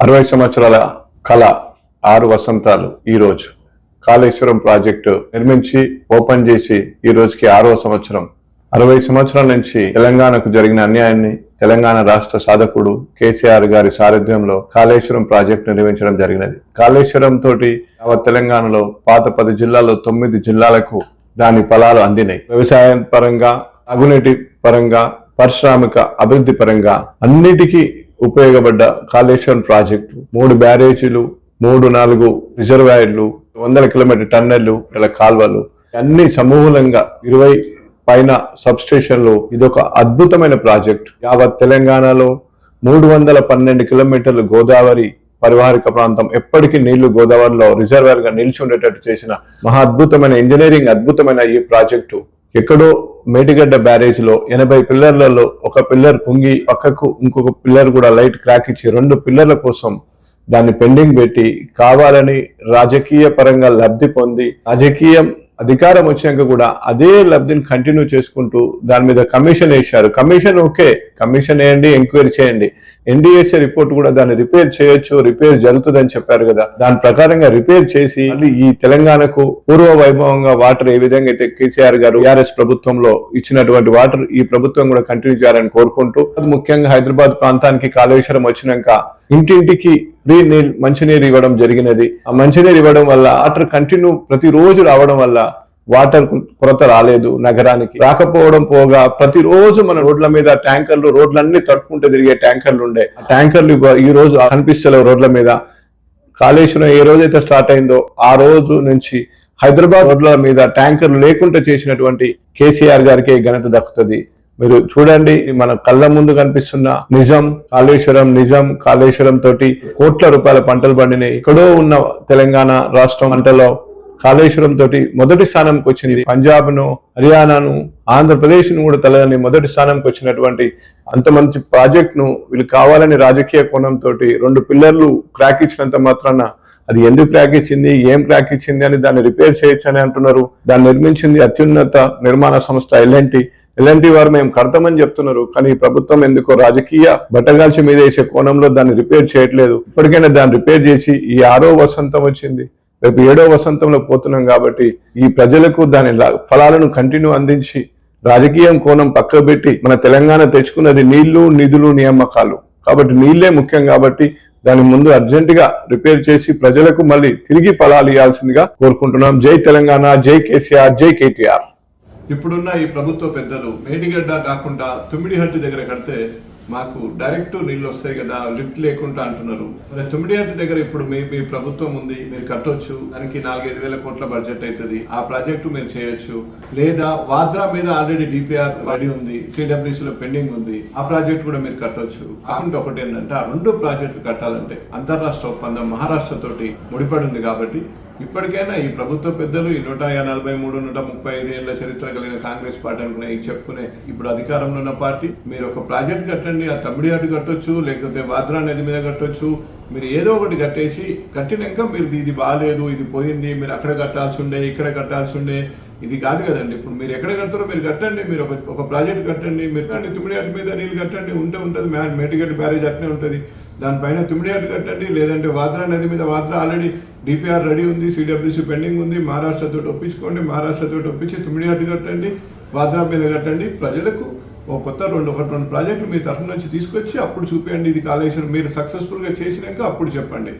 అరవై సంవత్సరాల కళ ఆరు వసంతాలు ఈరోజు కాళేశ్వరం ప్రాజెక్టు నిర్మించి ఓపెన్ చేసి ఈ రోజుకి ఆరవ సంవత్సరం. అరవై సంవత్సరాల నుంచి తెలంగాణకు జరిగిన అన్యాయాన్ని తెలంగాణ రాష్ట్ర సాధకుడు కేసీఆర్ గారి సారథ్యంలో కాళేశ్వరం ప్రాజెక్టు నిర్మించడం జరిగినది. కాళేశ్వరం తోటి తెలంగాణలో పాత పది జిల్లాల్లో తొమ్మిది జిల్లాలకు దాని ఫలాలు అందినాయి. వ్యవసాయం పరంగా అగునీటి పరంగా పారిశ్రామిక అభివృద్ధి పరంగా అన్నిటికీ ఉపయోగపడ్డ కాళేశ్వరం ప్రాజెక్టు. మూడు బ్యారేజీలు మూడు నాలుగు రిజర్వాయర్లు వందల కిలోమీటర్ టన్నెళ్ళు ఇలా కాల్వలు. అన్ని సమూలంగా ఇరవై పైన సబ్స్టేషన్లు. ఇదొక అద్భుతమైన ప్రాజెక్ట్. యావత్ తెలంగాణలో మూడు వందల పన్నెండు కిలోమీటర్లు గోదావరి పరివాహక ప్రాంతం ఎప్పటికీ నీళ్ళు గోదావరిలో రిజర్వాయర్గా నిలిచి ఉండేటట్టు చేసిన మహా అద్భుతమైన ఇంజనీరింగ్ అద్భుతమైన ఈ ప్రాజెక్టు. ఎక్కడో మేటిగడ్డ బ్యారేజ్లో ఎనభై పిల్లర్లలో ఒక పిల్లర్ కుంగి పక్కకు ఇంకొక పిల్లర్ కూడా లైట్ క్రాక్ ఇచ్చి రెండు పిల్లర్ల కోసం దాన్ని పెండింగ్ పెట్టి కావాలని రాజకీయ పరంగా లబ్ధి పొంది రాజకీయం అధికారం వచ్చాక కూడా అదే లబ్ధిని కంటిన్యూ చేసుకుంటూ దాని మీద కమిషన్ వేశారు. Commission okay. కమిషన్ వేయండి ఎంక్వైరీ చేయండి. ఎన్డీఎస్ఏ రిపోర్ట్ కూడా దాన్ని రిపేర్ చేయొచ్చు రిపేర్ జరుగుతుందని చెప్పారు కదా. దాని ప్రకారంగా రిపేర్ చేసి ఈ తెలంగాణకు పూర్వ వైభవంగా వాటర్ ఏ విధంగా అయితే కేసీఆర్ గారు టీఆర్ఎస్ ప్రభుత్వంలో ఇచ్చినటువంటి వాటర్ ఈ ప్రభుత్వం కూడా కంటిన్యూ చేయాలని కోరుకుంటూ అది ముఖ్యంగా హైదరాబాద్ ప్రాంతానికి కాళేశ్వరం వచ్చినాక ఇంటింటికి నీళ్ళు మంచినీరు ఇవ్వడం జరిగినది. ఆ మంచినీరు ఇవ్వడం వల్ల వాటర్ కంటిన్యూ ప్రతిరోజు రావడం వల్ల వాటర్ కొరత రాలేదు నగరానికి. రాకపోవడం పోగా ప్రతిరోజు మన రోడ్ల మీద ట్యాంకర్లు రోడ్లన్నీ తట్టుకుంటూ తిరిగే ట్యాంకర్లు ఉండే. ఆ ట్యాంకర్లు ఈ రోజు కనిపిస్తలేవు రోడ్ల మీద. కాళేశ్వరం ఏ రోజైతే స్టార్ట్ అయిందో ఆ రోజు నుంచి హైదరాబాద్ రోడ్ల మీద ట్యాంకర్లు లేకుండా చేసినటువంటి కేసీఆర్ గారికి ఘనత దక్కుతుంది. మీరు చూడండి మన కళ్ళ ముందు కనిపిస్తున్న నిజం కాళేశ్వరం నిజం కాళేశ్వరం తోటి కోట్ల రూపాయల పంటలు పండినాయి. ఎక్కడో ఉన్న తెలంగాణ రాష్ట్రం పంటలో కాళేశ్వరం తోటి మొదటి స్థానంకి వచ్చింది. పంజాబ్ను హర్యానాను ఆంధ్రప్రదేశ్ను కూడా తలని మొదటి స్థానంకి వచ్చినటువంటి అంత మంచి ప్రాజెక్ట్ను వీళ్ళు కావాలని రాజకీయ కోణంతో రెండు పిల్లర్లు క్రాక్ ఇచ్చినంత మాత్రాన అది ఎందుకు క్రాక్ ఇచ్చింది ఏం క్రాక్ ఇచ్చింది అని దాన్ని రిపేర్ చేయొచ్చు అని అంటున్నారు. దాన్ని నిర్మించింది అత్యున్నత నిర్మాణ సంస్థ ఎల్ఎన్టీ ఎలాంటి వారు మేము కడతామని చెప్తున్నారు. కానీ ప్రభుత్వం ఎందుకో రాజకీయ బట్టగాల్చి మీద వేసే కోణంలో దాన్ని రిపేర్ చేయట్లేదు. ఇప్పటికైనా దాన్ని రిపేర్ చేసి ఈ ఆరో వసంతం వచ్చింది. రేపు ఏడో వసంతంలో పోతున్నాం కాబట్టి ఈ ప్రజలకు దాని లా- ఫలాలను కంటిన్యూ అందించి రాజకీయం కోణం పక్కబెట్టి మన తెలంగాణ తెచ్చుకున్నది నీళ్ళు నిధులు నియామకాలు. కాబట్టి నీళ్ళే ముఖ్యం కాబట్టి దాని ముందు అర్జెంటుగా రిపేర్ చేసి ప్రజలకు మళ్ళీ తిరిగి ఫలాలు ఇవ్వాల్సిందిగా కోరుకుంటున్నాం. జై తెలంగాణ జై కేసీఆర్ జై కేటీఆర్. ఇప్పుడున్న ఈ ప్రభుత్వ పెద్దలు మేడిగడ్డ కాకుండా తుమ్మిడిహట్టి దగ్గర కడితే మాకు డైరెక్ట్ నీళ్ళు వస్తాయి కదా లిఫ్ట్ లేకుండా అంటున్నారు. మరి తుమ్మిడిహట్టు దగ్గర ఇప్పుడు మీ మీ ప్రభుత్వం ఉంది మీరు కట్టొచ్చు దానికి నాలుగైదు వేల కోట్ల బడ్జెట్ అవుతుంది ఆ ప్రాజెక్టు మీరు చేయొచ్చు. లేదా వాద్రా మీద ఆల్రెడీ డిపిఆర్ రెడీ ఉంది సిడబ్ల్యూసీ లో పెండింగ్ ఉంది ఆ ప్రాజెక్ట్ కూడా మీరు కట్టొచ్చు. కాకుండా ఒకటి ఏంటంటే ఆ రెండు ప్రాజెక్టులు కట్టాలంటే అంతర్రాష్ట్ర ఒప్పందం మహారాష్ట్ర తోటి ముడిపడి ఉంది కాబట్టి ఇప్పటికైనా ఈ ప్రభుత్వ పెద్దలు ఈ నూట నలభై మూడు నూట ముప్పై ఐదు ఏళ్ళ చరిత్ర కలిగిన కాంగ్రెస్ పార్టీ అనుకునే చెప్పుకునే ఇప్పుడు అధికారంలో ఉన్న పార్టీ మీరు ఒక ప్రాజెక్ట్ కట్టండి ఆ తమిడి అడ్డు కట్టొచ్చు లేకపోతే వాద్రా నది మీద కట్టొచ్చు. మీరు ఏదో ఒకటి కట్టేసి కట్టినాక మీరు ఇది బాగాలేదు ఇది పోయింది మీరు అక్కడ కట్టాల్సి ఉండే ఇక్కడ కట్టాల్సి ఉండే ఇది కాదు కదండి. ఇప్పుడు మీరు ఎక్కడ కడతారో మీరు కట్టండి మీరు ఒక ఒక ప్రాజెక్ట్ కట్టండి మీరు కట్టండి తుమ్మిడి అటు మీద నీళ్ళు కట్టండి ఉంటే ఉంటుంది మ్యాన్ మేటిగడ్డ బ్యారేజ్ అట్నే ఉంటుంది. దానిపైన తుమ్మిడి అటు కట్టండి లేదంటే వాద్రా నది మీద వాద్రా ఆల్రెడీ డిపిఆర్ రెడీ ఉంది సిడబ్ల్యూసీ పెండింగ్ ఉంది మహారాష్ట్రతో ఒప్పించుకోండి మహారాష్ట్రతో ఒప్పించి తుమ్మిడి అటు కట్టండి వాద్రా మీద కట్టండి. ప్రజలకు ఒక కొత్త రెండు ఒకటి రెండు ప్రాజెక్టులు మీ తరఫు నుంచి తీసుకొచ్చి అప్పుడు చూపించండి ఇది కాళేశ్వరం. మీరు సక్సెస్ఫుల్గా చేసినాక అప్పుడు చెప్పండి.